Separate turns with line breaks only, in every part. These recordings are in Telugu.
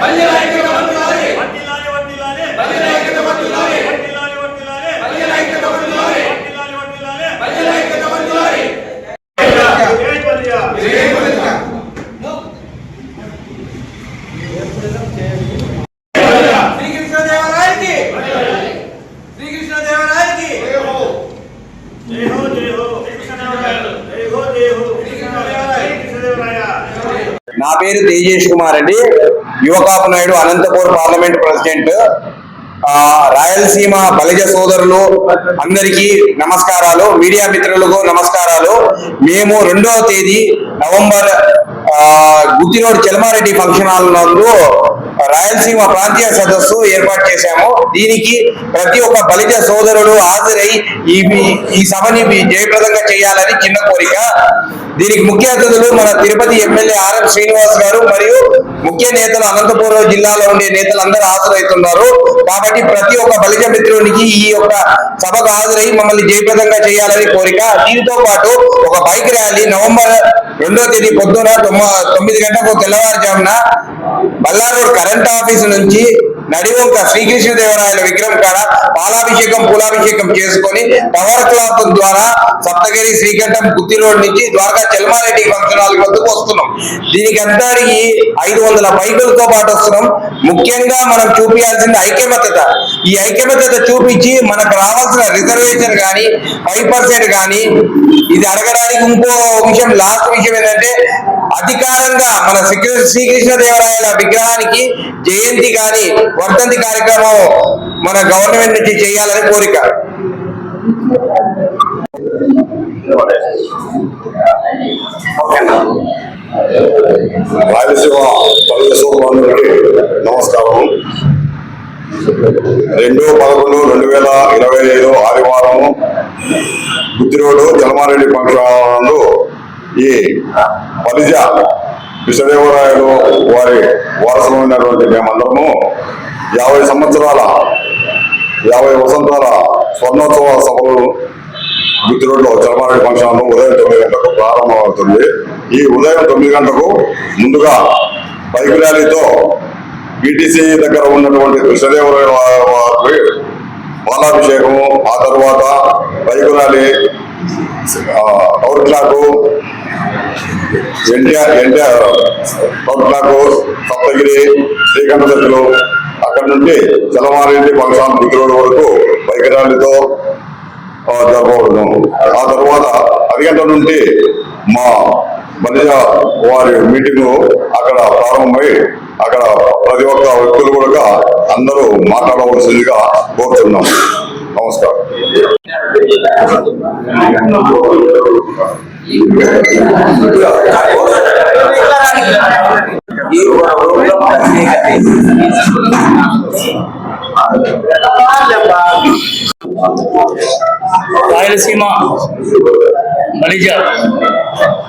완료!
నా పేరు తేజేష్ కుమార్ అండి యువకాపు నాయుడు అనంతపూర్ పార్లమెంట్ ప్రెసిడెంట్. రాయలసీమ బలిజ సోదరులు అందరికీ నమస్కారాలు మీడియా మిత్రులకు నమస్కారాలు. మేము రెండవ తేదీ నవంబర్ గుత్తినోడు చెలమారెడ్డి ఫంక్షన్ హాల్ నందు రాయలసీమ ప్రాంతీయ సదస్సు ఏర్పాటు చేశాము. దీనికి ప్రతి ఒక్క బలిజ సోదరుడు హాజరై ఈ ఈ సభని జయప్రదంగా చేయాలని చిన్న కోరిక. దీనికి ముఖ్య అతిథులు మన తిరుపతి ఎమ్మెల్యే ఆర్ఎం శ్రీనివాస్ గారు మరియు ముఖ్య నేతలు అనంతపురం జిల్లాలో ఉండే నేతలు అందరూ హాజరవుతున్నారు. కాబట్టి ప్రతి ఒక్క బలిజ మిత్రునికి ఈ యొక్క సభకు హాజరై మమ్మల్ని జయప్రదంగా చేయాలని కోరిక. దీనితో పాటు ఒక బైక్ ర్యాలీ నవంబర్ రెండో తేదీ పొద్దున తొమ్మిది గంటలకు తెల్లవారుజామున బల్లారూర్ కరెంట్ ఆఫీస్ నుంచి నడివంక శ్రీకృష్ణదేవరాయల విగ్రహం కాడ పాలాభిషేకం పూలాభిషేకం చేసుకొని టవర్ క్లాక్ ద్వారా సప్తగిరి శ్రీకంఠం గుత్తి రోడ్ నుంచి ద్వారకా చెల్మారెడ్డి ఫంక్షన్ వద్దకు వస్తున్నాం. దీనికి అంతటికి ఐదు వందల బైకులతో పాటు వస్తున్నాం. ముఖ్యంగా మనం చూపించాల్సింది ఐక్యమత్యత. ఈ ఐక్యమత్యత చూపించి మనకు రావాల్సిన రిజర్వేషన్ కానీ ఫైవ్ పర్సెంట్ కానీ ఇది అడగడానికి ఇంకో విషయం లాస్ట్ విషయం ఏంటంటే అధికారంగా మన శ్రీకృష్ణ శ్రీకృష్ణదేవరాయల విగ్రహానికి జయంతి కానీ వర్ధంతి కార్యక్రమం మన గవర్నమెంట్ నుంచి చేయాలని కోరిక.
రాయలసీమ పల్లె నమస్కారం రెండు పదకొండు రెండు వేల ఇరవై ఐదు ఆదివారం బుద్ధిరోడు జలమారెడ్డి ఫంక్షన్ ఈ పరిజ విశ్వదేవరాయలు వారి వారసులైనటువంటి మేమందరము యాభై సంవత్సరాల యాభై వసంతాల స్వర్ణోత్సవ సభలు బుద్ధి రోడ్లో ఫంక్షన్ ఉదయం తొమ్మిది గంటలకు ప్రారంభమవుతుంది. ఈ ఉదయం తొమ్మిది గంటలకు ముందుగా బైక్ ర్యాలీతో బీటీసీ దగ్గర ఉన్నటువంటి కృష్ణదేవరాయ వారి పాలాభిషేకము ఆ తర్వాత బైక్ ర్యాలీ ఆ, ఎన్టీఆర్ ఎన్టీఆర్ పవర్ సప్తగిరి శ్రీకంఠ అక్కడ నుండి చలమారెడ్డి ఫంక్షన్ బుద్ధి వరకు వైఖరాలతో ర్యాలీతో ఆ, ఆ తర్వాత పది గంటల నుండి మా బలిజ వారి మీటింగ్ అక్కడ ప్రారంభమై అక్కడ ప్రతి ఒక్క వ్యక్తులు కూడా అందరూ మాట్లాడవలసిందిగా కోరుతున్నాం నమస్కారం.
రాయలసీమ మలిజ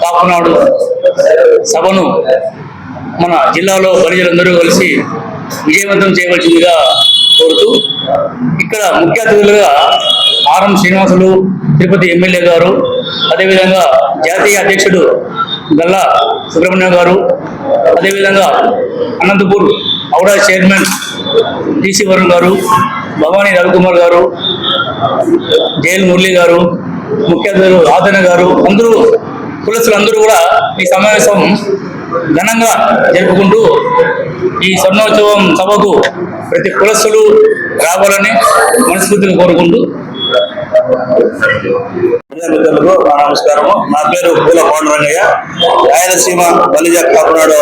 కాపునాడు సభను మన జిల్లాలో బలిజలందరూ కలిసి విజయవంతం చేయవలసిందిగా కోరుతూ ఇక్కడ ముఖ్య అతిథులుగా ఆర్ఎం శ్రీనివాసులు తిరుపతి ఎమ్మెల్యే గారు అదేవిధంగా జాతీయ అధ్యక్షుడు గల్లా సుబ్రహ్మణ్యం గారు అదేవిధంగా Anantapur AUDA chairman DC Varun గారు భవానీ రవికుమార్ గారు జైల్ మురళి గారు ముఖ్య అతిథులు గారు అందరూ కులస్తులు అందరూ కూడా ఈ సమావేశం ఘనంగా జరుపుకుంటూ ఈ స్వర్ణోత్సవం సభకు ప్రతి కులస్సులు రావాలని మనస్ఫూర్తిగా కోరుకుంటూ
మిత్రులకు నా నమస్కారము. నా పేరు పూల కోండరంగయ్య రాయలసీమ బలిజ కాపునాడు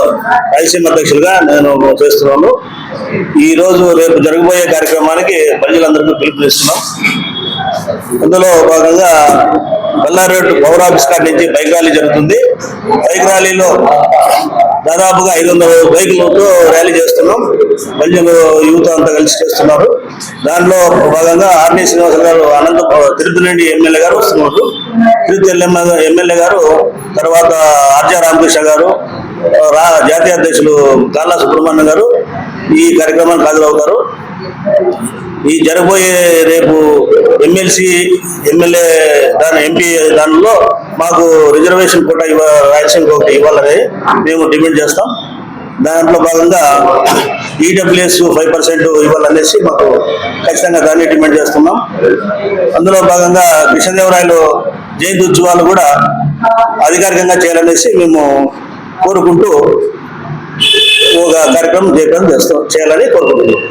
రాయలసీమ అధ్యక్షులుగా నేను చేస్తున్నాను. ఈ రోజు రేపు జరగబోయే కార్యక్రమానికి ప్రజలందరికీ పిలుపునిస్తున్నాం. ఇందులో భాగంగా బల్లారెడ్డి పౌరాఫీస్ కాడి నుంచి బైక్ ర్యాలీ జరుగుతుంది. బైక్ ర్యాలీలో దాదాపుగా ఐదు వందల బైకులతో ర్యాలీ చేస్తున్నాం. ప్రజలు యువత అంతా కలిసి చేస్తున్నారు. దాంట్లో భాగంగా ఆర్ని శ్రీనివాస గారు అనంత తిరుపతి నుండి ఎమ్మెల్యే గారు వస్తున్నారు. తిరుపతి ఎమ్మెల్యే గారు తర్వాత ఆర్జా రామకృష్ణ గారు రా జాతీయ అధ్యక్షులు కాళ్ళ సుబ్రహ్మణ్యం గారు ఈ కార్యక్రమానికి హాజరవుతారు. ఈ జరగబోయే రేపు ఎమ్మెల్సీ ఎమ్మెల్యే దాని ఎంపీ దానిలో మాకు రిజర్వేషన్ కూడా ఇవ్వ రాయలసీమకి ఒకటి ఇవ్వాలని మేము డిమాండ్ చేస్తాం. దాంట్లో భాగంగా ఈడబ్ల్యూఎస్ ఫైవ్ పర్సెంట్ ఇవ్వాలనేసి మాకు ఖచ్చితంగా దాన్ని డిమాండ్ చేస్తున్నాం. అందులో భాగంగా కృష్ణదేవరాయలు జయంతి ఉత్సవాలు కూడా అధికారికంగా చేయాలనేసి మేము కోరుకుంటూ ఒక కార్యక్రమం చేయడం చేస్తాం చేయాలని కోరుకుంటున్నాం